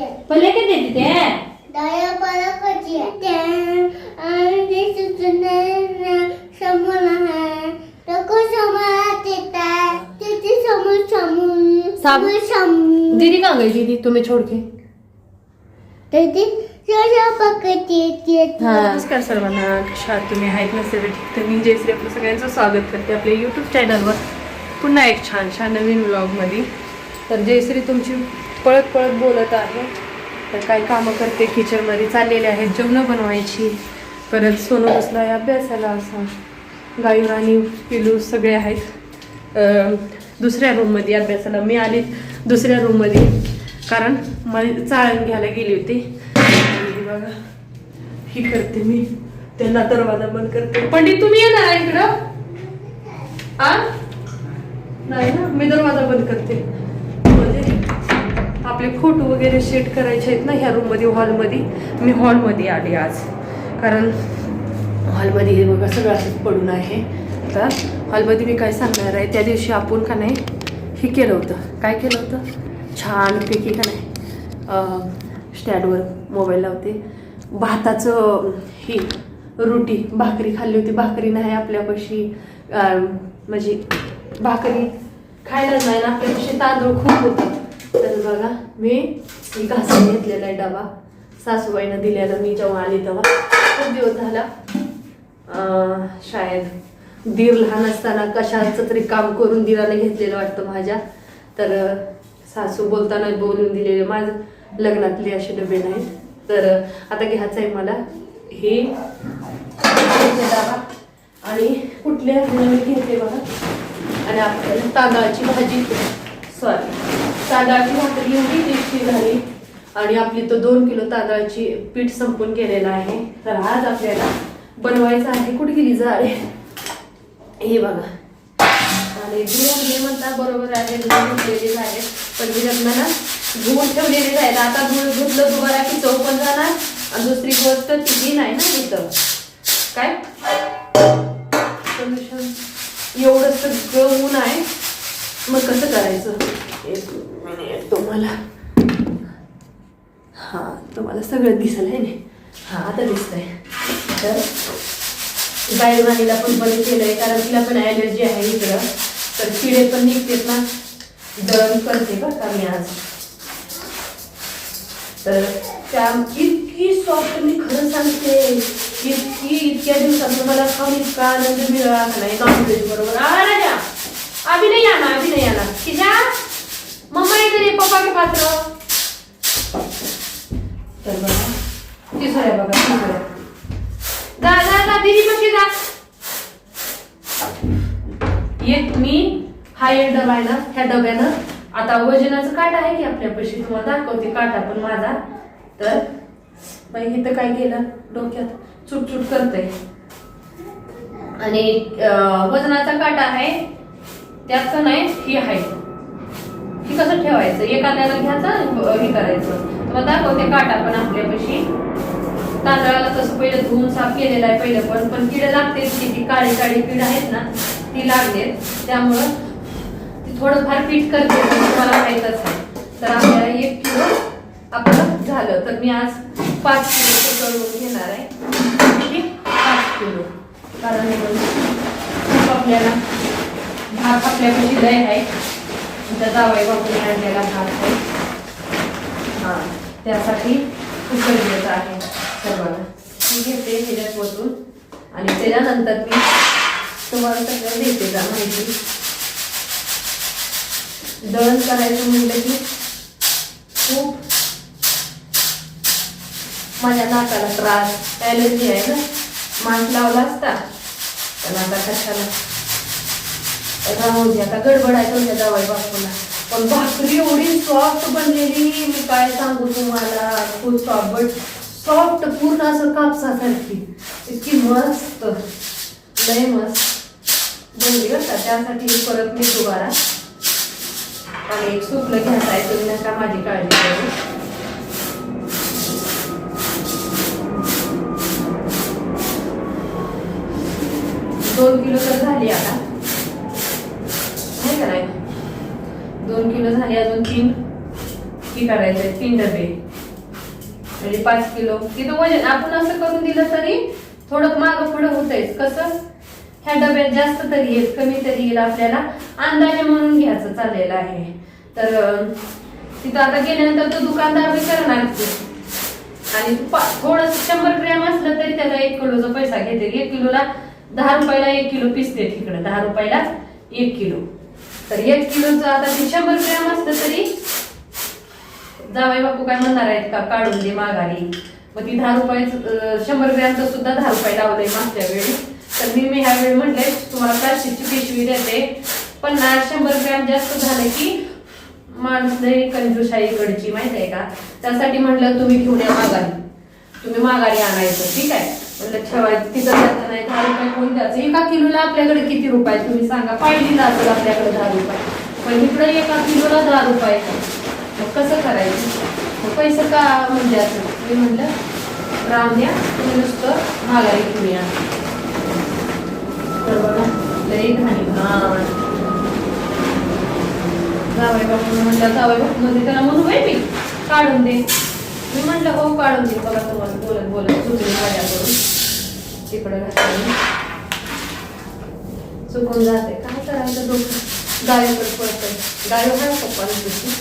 पल्ले किती तिथे? दया मला कशी आणि सुचणार समोर आहे. नको समोर येतात तिथे समोर समोर साम- समोर समोर. दीदी कहाँ गई दीदी? तुम्हें छोड़ के तिथे सगळं पकड येते. नमस्कार सर्वांना. कशा आहात तुम्ही? आहेत ना सर्व ठीक? तर मी जयश्री आपलं सगळ्यांचं स्वागत करते आपल्या यूट्यूब चॅनलवर पुन्हा एक छानशा नवीन व्लॉगमध्ये तर जयश्री तुमची पळत पळत बोलत आहे. तर काय कामं करते किचनमध्ये चाललेले आहेत जेवणं बनवायची. परत सोनं बसला आहे अभ्यासाला असं. गायूर आणि पिलू सगळे आहेत. दुसऱ्या रूममध्ये अभ्यासाला मी आली. दुसऱ्या रूममध्ये कारण मला चाळण घ्यायला गेली होती. बघा. ही करते मी. त्यांना दरवाजा बंद करते. पंडित तुम्ही येणार आहे इकडं? आ? नाही ना? मी दरवाजा बंद करते. आपले फोटो वगैरे सेट करायचे आहेत ना ह्या रूममध्ये हॉलमध्ये मी हॉलमध्ये आले आज. कारण हॉलमध्ये हे बघा सगळं असंच पडून आहे. तर हॉलमध्ये मी काय सांगणार आहे? त्या दिवशी आपण का नाही हे केलं होतं. काय केलं होतं? छानपैकी का नाही स्टँडवर मोबाईल लावते. भाताचं ही रोटी भाकरी खाल्ली होती. भाकरी नाही आपल्यापाशी म्हणजे भाकरी खायलाच नाही ना आपल्यापाशी तांदूळ खूप होतात तर बघा. मी मी घासून घेतलेला आहे डबा. सासूबाईनं दिलेला मी जेव्हा आली तेव्हा. खूप दिवस झाला. शाळेत दीर लहान असताना कशाचं तरी काम करून दिराने घेतलेलं वाटतं माझ्या. तर सासू बोलताना बोलून दिलेले माझं लग्नातले असे डबे नाहीत. तर आता घ्यायचं आहे मला. हे डबा. आणि कुठल्या मी घेते बघा. आणि आपल्याला तांदळाची भाजी. सॉरी. तांदळाची भाकरी एवढी टेस्टी झाली. आणि आपली तो दोन किलो तांदळाची पीठ संपून गेलेलं आहे. तर आज आपल्याला बनवायचं आहे. कुठे गेली जाळे हे बघा. आणि धुवून हे म्हणता बरोबर आहे. धुवून घेतलेली आहे पण मी लग्नाला धुवून ठेवलेली आहे आता धुवून धुतलं दुबारा की चव पण जाणार. आणि दुसरी गोष्ट तिघी नाही ना तिथं काय? एवढं सगळं ऊन आहे. मग कसं करायचं? एक मिनिट तुम्हाला हा तुम्हाला सगळं दिसल आहे हा आता दिसतंय. तर गायवाणीला पण बंद केलंय कारण तिला पण ॲलर्जी आहे इकडं. तर किडे पण निघतेत ना. दळण करते बरं का मी आज. तर त्या इतकी सॉफ्ट मी खरं सांगते इतकी इतक्या दिवसात मला खाऊन इतका आनंद मिळाला नाही नॉनव्हेज बरोबर. आ आणा अभि नाही आना अभि नाही आना किजा मम्मा इधर ये पप्पा के पात्र? तर बघा तिसऱ्या बघा तिसऱ्या जा जा जा दीदी पशी जा. येत मी हा एक डबा आहे ना ह्या डब्यानं. आता वजनाचं काटा आहे की आपल्यापाशी तुम्हाला दाखवते काटा पण माझा. तर बाई इथं काय केलं? डोक्यात चुटचुट करतंय. आणि वजनाचा काटा आहे त्यात नाही ही आहे. कसं ठेवायचं? एखाद्याला घ्यायचं हे करायचं. मग दाखवते काटा पण आपल्यापाशी. तांदळाला कसं पहिलं धुवून साफ केलेलं आहे पहिलं पण पण किड लागते ती ती काळी काळी किड आहेत ना ती लागते त्यामुळं ती थोडंफार पीठ करते तुम्हाला माहीतच आहे. तर आपल्याला एक किलो आपलं झालं. तर मी आज पाच किलो करून घेणार आहे. पाच किलो. कारण खूप आपल्याला भात आपल्यापाशी लय आहे. त्या जावई बापूने आणलेला भात हां हा त्यासाठी खूप गरजेचं आहे सर्वांना. मी घेते ह्याच्यात आणि त्याच्यानंतर मी तुम्हाला सगळं देते जा माहिती. दळण करायचं म्हणलं की खूप माझ्या नाकाला त्रास ॲलर्जी आहे ना? मास्क लावला असता पण आता कशाला? राहू दे आता गडबड आहे तुमच्या दवाई बापूला पण भाकरी एवढी सॉफ्ट बनलेली मी काय सांगू तुम्हाला खूप सॉफ्ट बट सॉफ्ट पूर्ण असं कापसासारखी. इतकी मस्त लय मस्त. बनली बरं का? त्यासाठी परत मी तुम्हाला आणि एक सुटलं घ्यायचं आहे तुम्ही नका माझी काळजी करू दोन किलो तर झाली आता नाही का नाही दोन किलो झाली अजून तीन. किती करायचे तीन डबे. म्हणजे पाच किलो. तिथं वजन आपण असं करून दिलं तरी थोडं मागं पुढं होतंयच कसं? ह्या डब्यात जास्त तरी येईल कमी तरी येईल आपल्याला. अंदाजे म्हणून घ्यायचं चाललेलं आहे. तर तिथं आता गेल्यानंतर तो दुकानदार बी करणार आणि थोडस शंभर ग्रॅम असलं तरी त्याचा एक किलोचा पैसा घेते एक किलोला दहा रुपयाला एक किलो पिसते तिकडं दहा रुपयाला एक किलो. तर एक किलोचं आता ते शंभर ग्रॅम असलं तरी. जावाई बापू काय म्हणणार आहेत का? काढून दे माघारी. मग ती दहा रुपये शंभर ग्रॅमचं सुद्धा दहा रुपये लावलंय मागच्या वेळी. तर मी मी ह्या वेळी म्हटले तुम्हाला प्लास्टिकची पिशवी देते. पन्नास शंभर ग्रॅम जास्त झालं की माणूस लई कंजूस माहिती आहे का? त्यासाठी म्हटलं तुम्ही घेऊन या माघारी. तुम्ही माघारी आणायचं ठीक आहे? ठेवायचं तिथं जायचं नाही दहा रुपये कोण द्यायचं? एका किलोला आपल्याकडे किती रुपये तुम्ही सांगा. पाहिजे असेल आपल्याकडे दहा रुपये. पण इकडे एका किलोला दहा रुपये मग कसं करायचं? मग पैसे का म्हणजे असं? मी म्हणलं राम द्या तुम्ही नुसतं महागाई घेऊन या. तर बघा लई घाणी घाण जावई बापू जावई बापू मध्ये त्याला म्हणू मी काढून दे. मी म्हटलं हो काढून दे बघा तुम्हाला. बोलत बोलत चुकून भाज्या करून. तिकडं घातली. चुकून जाते. काय करायचं डोकं? गायकडे पडतं गाय आहे पप्पा तुझी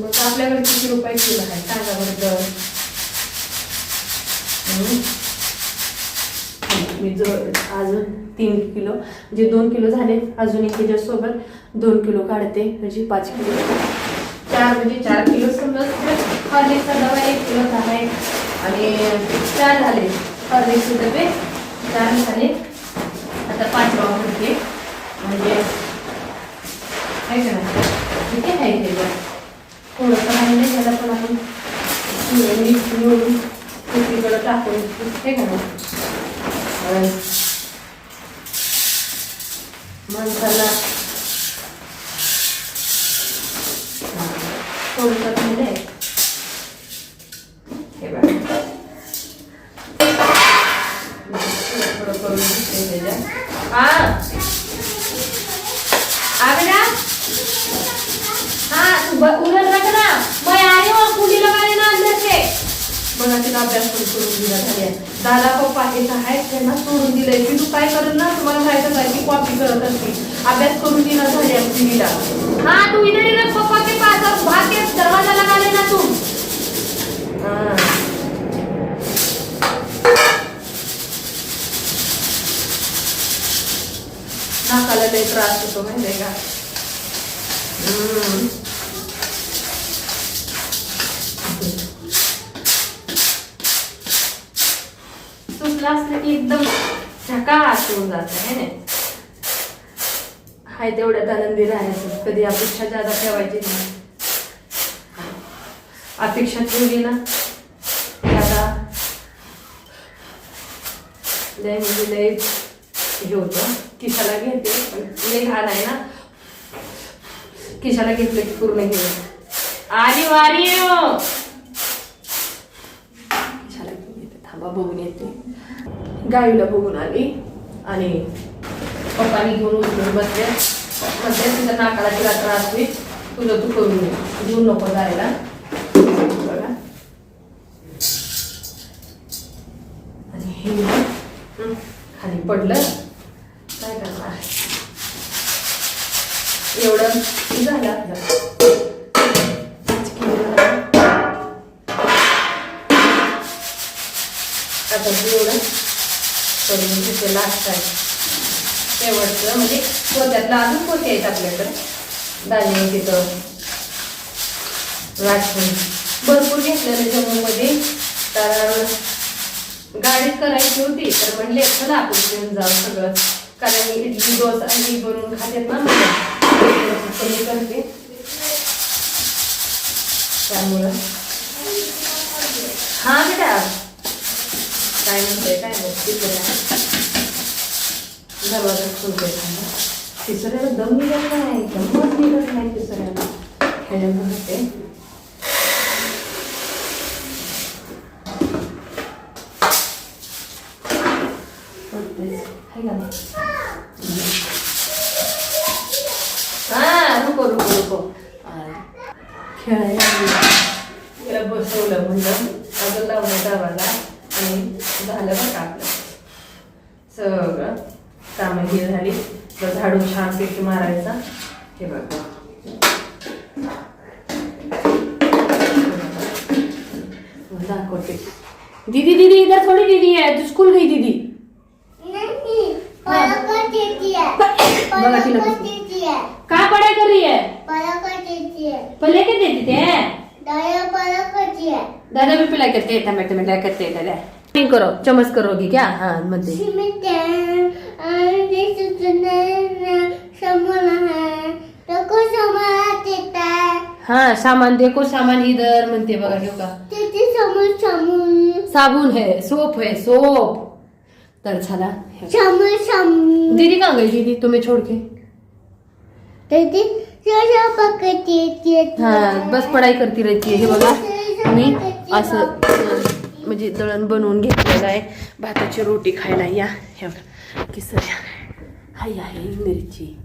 मग आपल्याकडे किती रुपये किलो आहे? सांगा बरं दर. मी जो अजून तीन किलो म्हणजे दोन किलो झाले. अजून एक त्याच्यासोबत दोन किलो काढते म्हणजे पाच किलो. चार म्हणजे चार किलो समज हॉर्लिक्सचा डबा एक किलोचा आहे आणि चार झाले. हॉर्लिक्सचे डबे चार झाले. आता पाचवा होते. म्हणजे आहे का नाही? किती आहे ते बघ. थोडंसं राहिले त्याला पण आपण मीठ मिळून दुसरीकडे टाकून हे का नाही? अं, माणसाला थोडंसं राहिलंय हे बघा. थोडं करून घेते हा आगड्या हा तू उलट ना. मैं आई हूँ कुंडी लगा लेना अंदर से तिला अभ्यास पण सोडून दिला दादा पप्पा हे आहेत त्यांना सोडून दिलंय. की तू काय करत ना तुम्हाला माहितच आहे की कॉपी करत असते. अभ्यास करून दिला झाले तिला हाँ तू इधर ही रख पापा के पास और भाग के दरवाजा लगा लेना तू. हाँ. नाकाला लय त्रास होतो माहितीये का? हम्म. असलं की एकदम झकास होऊन जात आहे ना आहे तेवढ्यात आनंदी राहायचं कधी अपेक्षा जादा ठेवायची नाही. अपेक्षा ठेवली ना की आता लय म्हणजे लय हे होतं. किशाला घेते पण लय घाण आहे ना. किशाला घेतलं की पूर्ण घेऊन आली हो, वारी हो. किशाला घेऊन येते. थांबा बघून येते. गाईला बघून आली आणि पप्पानी घेऊन उचलून बसले. म्हणजे तिच्या नाकाला तिला त्रास होईल. तुझं तू करून घेऊन नको जायला. बघा. आणि हे खाली पडलं. काय करणार? एवढं झालं आपलं. आता एवढं करून घेते लास्ट आहे शेवटचं म्हणजे पोत्यातलं अजून पोते आहेत आपल्याकडे. दाणे तिथं. राखी भरपूर घेतलं जम्मूमध्ये तर गाडीत करायची होती तर म्हणले चला आपण घेऊन जाऊ सगळं. कारण मी इडली डोसा आणि बनवून खात्यात ना. कमी करते. त्यामुळं. हां बेटा. काय म्हणते काय म्हणते दरवाजा खुलते तिसऱ्याला दम निघत नाही दमच निघत नाही तिसऱ्याला ह्याच्यामुळे होते होतेच. है का नाही? हा रुको रुको रुको खेळायला लागली. तिला बसवलं म्हणलं अगं लावलं दाबाला आणि झालं बघ आपलं सगळं कामं हे झाली तर झाडून छानपैकी मारायचा हे बघा दाखवते दीदी दीदी इधर थोड़ी दीदी है तू स्कूल गई दीदी। नहीं पलक देती है। बघा तिला पलक कसं. देती है। कहाँ पढ़ाई कर रही है? पलक देती है। पर लेके दे देते हैं? दाया पलक देती है। दादा भी पिलाई करते हैं टमाटर में पिलाई करते हैं दादा। नहीं करो चम्मच करोगी क्या? हाँ म्हणते सिमटे आणि सुचना समोर है नको समोर देता है सामान देखो सामान इधर म्हणते बघा ठेव का? समोर समोर. साबुन है सोप है सोप. तर चला समोर समोर. दीदी कहाँ गई दीदी? तुम्हें छोड़ के. दीदी जोजो पकड़ती है हाँ बस पढ़ाई करती रहती है हे बघा. मी असं म्हणजे दळण बनवून घेतलेलं आहे. भाताची रोटी खायला या. हे बघा किसऱ्या हाय आहे मिरची.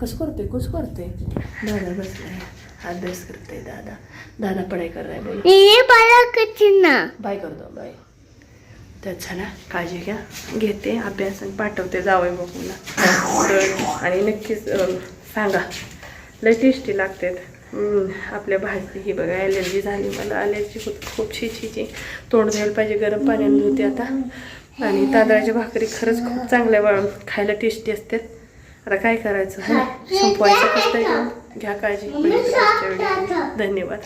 कसं करतोय कसं करतोय? दादा बसलाय अभ्यास करतोय दादा दादा पढ़ाई कर रहा है बोल ये ना बाय करतो बाय तर चला काळजी घ्या घेते अभ्यास आणि पाठवते जावं बघूला आणि नक्कीच सांगा लय टेस्टी लागतात आपल्या भाजी ही बघा ॲलर्जी झाली मला ॲलर्जी खूप छी छी तोंड द्यायला पाहिजे गरम पाण्याने धुते आता आणि तांदळाची भाकरी खरंच खूप चांगल्या खायला टेस्टी असतात आता काय करायचं? संपवायचं कसं घ्या काळजी. धन्यवाद.